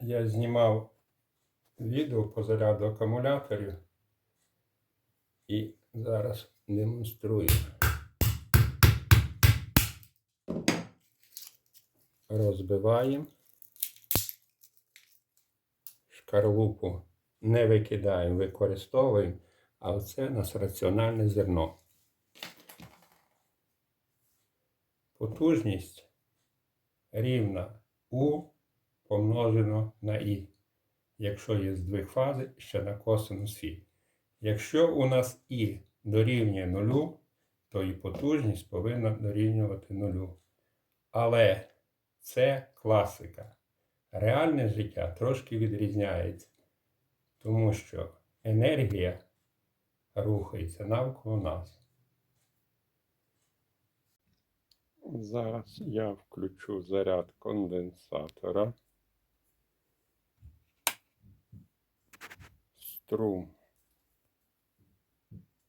Я знімав відео по заряду акумуляторів і зараз демонструю. Розбиваємо. Шкарлупу не викидаємо, використовуємо, а оце у нас раціональне зерно. Потужність рівна У помножено на І. Якщо є здвиг фази, ще на косинус Фі. Якщо у нас І дорівнює нулю, то і потужність повинна дорівнювати нулю. Але це класика. Реальне життя трошки відрізняється, тому що енергія рухається навколо нас. Зараз я включу заряд конденсатора. Струм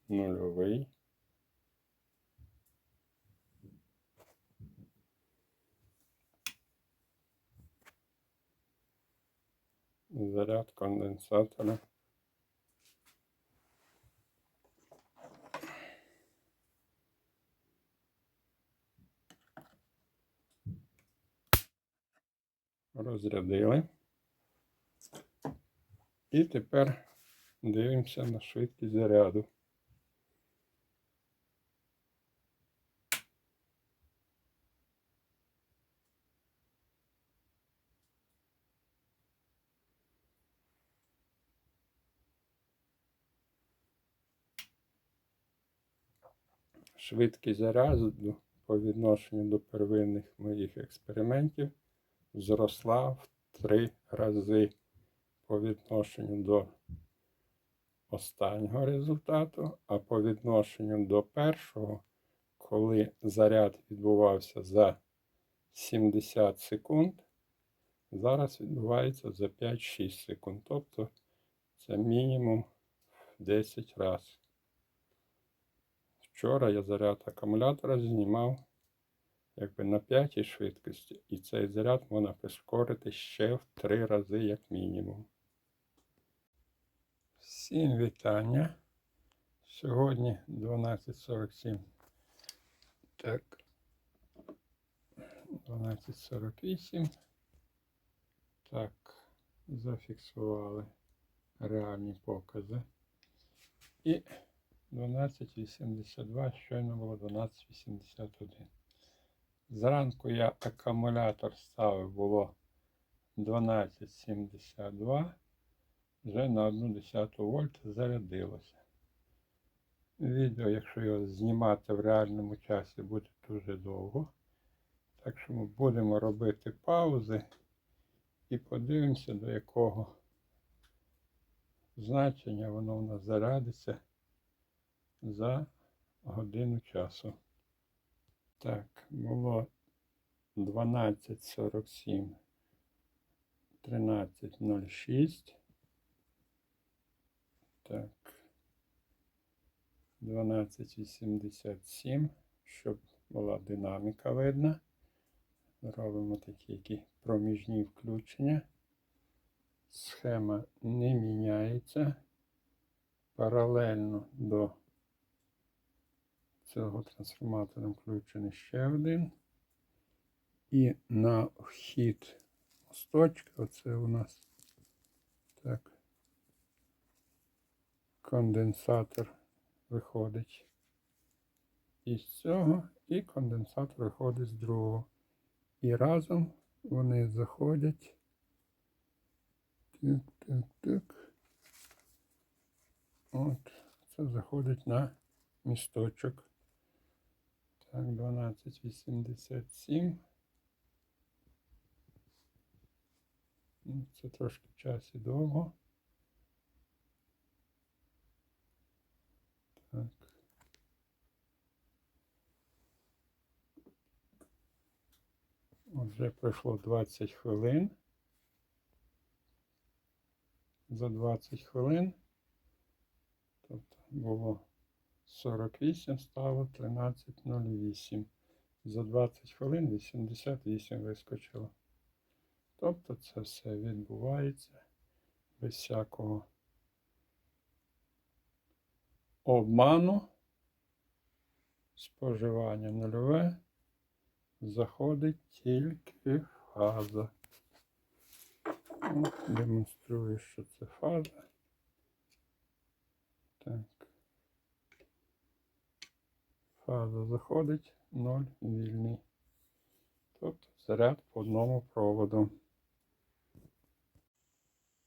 нульовий. Заряд конденсатора. Розрядили. І тепер дивимося на швидкість заряду. Швидкість заряду по відношенню до первинних моїх експериментів зросла в три рази по відношенню до останнього результату, а по відношенню до першого, коли заряд відбувався за 70 секунд, зараз відбувається за 5-6 секунд. Тобто це мінімум в 10 разів. Вчора я заряд акумулятора знімав якби на п'ятій швидкості, і цей заряд можна прискорити ще в три рази, як мінімум. Всім вітання. Сьогодні 12.47. Так. 12.48. Так, зафіксували реальні покази. І 12.82, щойно було 12.81. Зранку я акумулятор ставив було 12,72, вже на 1,10 вольт зарядилося. Відео, якщо його знімати в реальному часі, буде дуже довго. Так що ми будемо робити паузи і подивимося, до якого значення воно в нас зарядиться за годину часу. Так, було 12.47, 13.06. Так. 12.87, щоб була динаміка видна. Робимо такі які проміжні включення. Схема не міняється. Паралельно до цього трансформатора включений ще один. І на вхід мосточка, оце у нас так, конденсатор виходить із цього, і конденсатор виходить з другого. І разом вони заходять. Так, так, так. От, це заходить на місточок. Так, 1287. Ну, Це трошки в часі довго. Вже пройшло 20 хвилин. За 20 хвилин. Тобто було 48 стало 13.08. За 20 хвилин 88 вискочило. Тобто це все відбувається без всякого обману, споживання нульове, заходить тільки фаза. От, демонструю, що це фаза. Так. Фаза заходить, 0 вільний. Тобто заряд по одному проводу.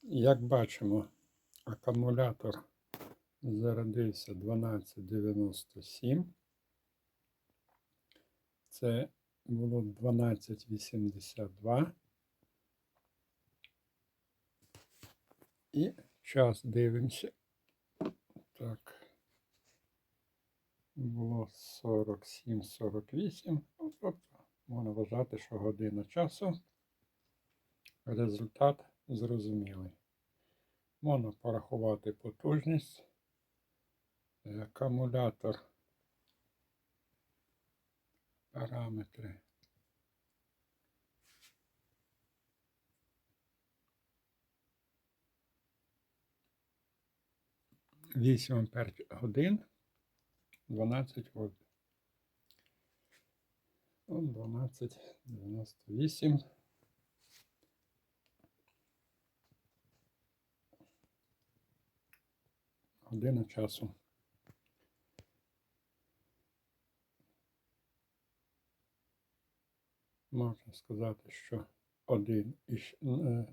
Як бачимо, акумулятор зарядився 1297. Це було 1282. І час дивимося. Так. Було 47-48. Ну, Тобто можна вважати, що година часу. Результат зрозумілий. Можна порахувати потужність. Акумулятор. Параметри. Вісім ампер годин, 12 вольт. Ну, 12,98. Година часу. Можна сказати, що 1 і е,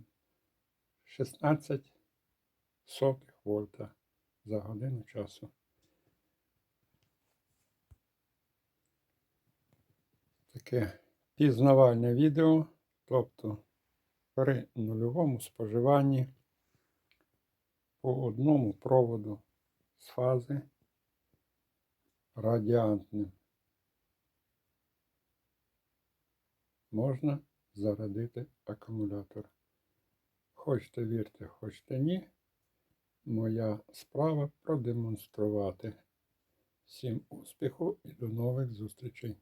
16 сотих вольта за годину часу. Таке пізнавальне відео, тобто при нульовому споживанні по одному проводу з фази радіантним можна зарядити акумулятор. Хочете вірте, хочете ні. Моя справа продемонструвати. Всім успіху і до нових зустрічей!